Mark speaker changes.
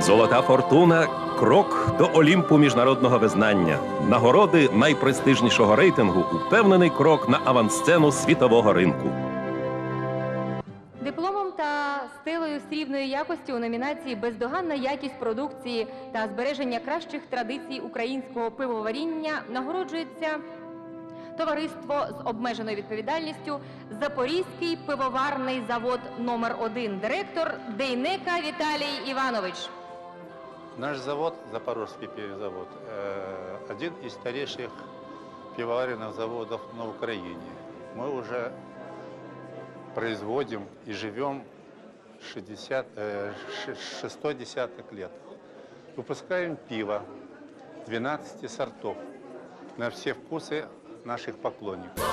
Speaker 1: Золота фортуна крок до Олімпу міжнародного визнання. Нагороди найпрестижнішого рейтингу упевнений крок на авансцену світового ринку.
Speaker 2: Дипломом та стилою срібної якості у номінації Бездоганна якість продукції та збереження кращих традицій українського пивоваріння нагороджується товариство з обмеженою відповідальністю Запорізький пивоварний завод номер 1 директор Дейнека Віталій Іванович.
Speaker 3: Наш завод, Запорожский пивзавод, э, один из старейших пивоваренных заводов на Украине. Мы уже производим и живем 60, э, ш- шестой десяток лет. Выпускаем пиво 12 сортов на все вкусы наших поклонников.